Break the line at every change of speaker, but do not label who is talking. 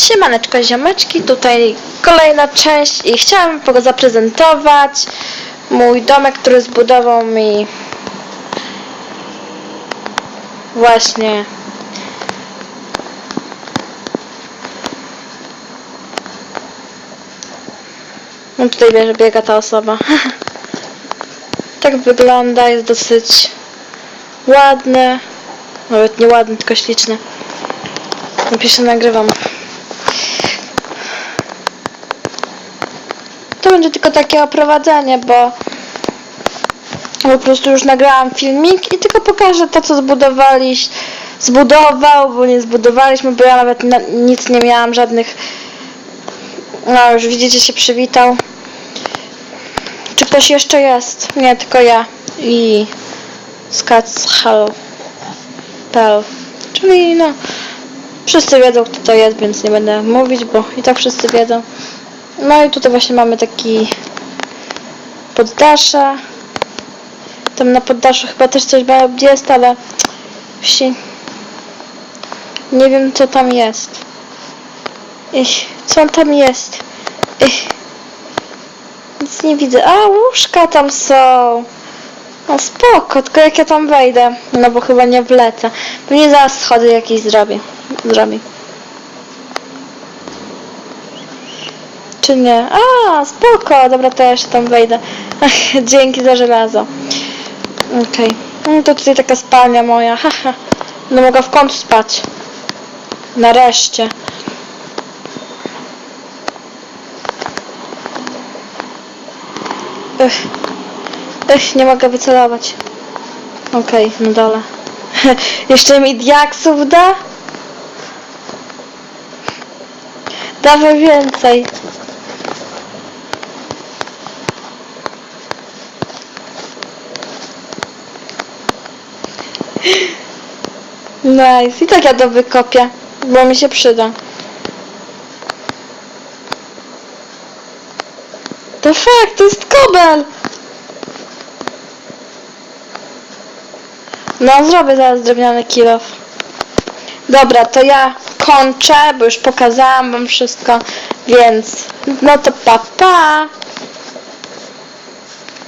Siemaneczko ziomeczki, tutaj kolejna część i chciałam go zaprezentować mój domek, który zbudował mi właśnie no tutaj biega ta osoba. Tak wygląda, jest dosyć ładny nawet nie ładny, tylko śliczny. Napiszę nagrywam Będzie tylko takie oprowadzenie, bo po prostu już nagrałam filmik i tylko pokażę to, co zbudowaliś, zbudował, bo nie zbudowaliśmy, bo ja nawet na, nic nie miałam, żadnych, no już widzicie, się przywitał. Czy ktoś jeszcze jest? Nie, tylko ja i Skatshal. Pel. Czyli no, wszyscy wiedzą, kto to jest, więc nie będę mówić, bo i tak wszyscy wiedzą. No i tutaj właśnie mamy taki poddasze. Tam na poddaszu chyba też coś jest, ale właśnie nie wiem co tam jest. Ich, co tam jest? Ich, nic nie widzę. A, łóżka tam są. No spoko, tylko jak ja tam wejdę? No bo chyba nie wlecę. Pewnie zaraz schody jakieś zrobię. Zrobię. Czy nie? A, spoko, dobra, to ja jeszcze tam wejdę. Dzięki za żelazo. Okej. No to tutaj taka spalnia moja, haha. No mogę w kąt spać. Nareszcie. Ech. Ech, nie mogę wycelować. Okej, na dole. Jeszcze mi diaksów da? Dawaj więcej. Nice. I tak ja to wykopię, bo mi się przyda. To fakt, to jest kobel! No, zrobię zaraz drewniany kilof. Dobra, to ja kończę, bo już pokazałam wam wszystko, więc no to pa pa!